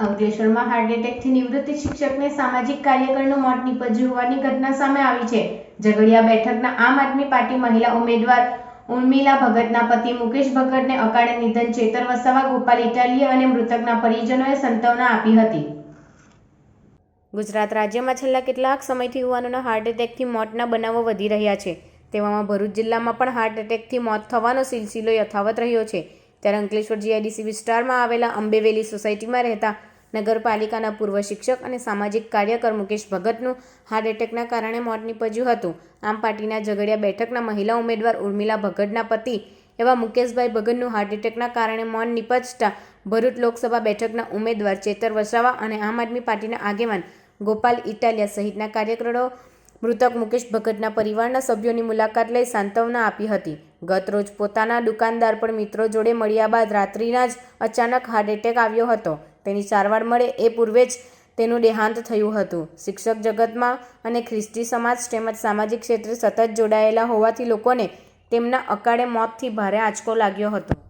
અંકલેશ્વરમાં હાર્ટ એટેકથી નિવૃત્ત શિક્ષકને સામાજિક કાર્યકરનું મોત નીપજ્યું હોવાની ઘટના સામે આવી છે. ઝઘડિયા બેઠકના આમ આદમી પાર્ટી મહિલા ઉમેદવાર ઉર્મિલા ભગતના પતિ મુકેશ ભગતને અકાળે નિધન ચેતર વસાવા ગોપાલ ઇટાલીએ અને મૃતકના પરિજનોએ સંતાવના આપી હતી. ગુજરાત રાજ્યમાં છેલ્લા કેટલાક સમયથી યુવાનોના હાર્ટ એટેકથી મોતના બનાવો વધી રહ્યા છે. તેવામાં ભરૂચ જિલ્લામાં પણ હાર્ટ એટેકથી મોત થવાનો સિલસિલો યથાવત રહ્યો છે. ત્યારે અંકલેશ્વર જીઆઈડીસી વિસ્તારમાં આવેલા અંબેવેલી સોસાયટીમાં રહેતા નગરપાલિકાના પૂર્વ શિક્ષક અને સામાજિક કાર્યકર મુકેશ ભગતનું હાર્ટ એટેકના કારણે મોત નીપજ્યું હતું. આમ પાર્ટીના ઝઘડિયા બેઠકના મહિલા ઉમેદવાર ઉર્મિલા ભગતના પતિ એવા મુકેશભાઈ ભગતનું હાર્ટ એટેકના કારણે મોત નીપજતા ભરૂચ લોકસભા બેઠકના ઉમેદવાર ચેતર વસાવા અને આમ આદમી પાર્ટીના આગેવાન ગોપાલ ઇટાલિયા સહિતના કાર્યકરો મૃતક મુકેશ ભગતના પરિવારના સભ્યોની મુલાકાત લઈ સાંત્વના આપી હતી. ગત રોજ પોતાના દુકાનદાર પણ મિત્રો જોડે મળ્યા બાદ રાત્રિના જ અચાનક હાર્ટ એટેક આવ્યો હતો. તેની સારવાર મળે એ પૂર્વે જ તેનું દેહાંત થયું હતું. શિક્ષક જગતમાં અને ખ્રિસ્તી સમાજ તેમજ સામાજિક ક્ષેત્રે સતત જોડાયેલા હોવાથી લોકોને તેમના અકાળે મોતથી ભારે આંચકો લાગ્યો હતો.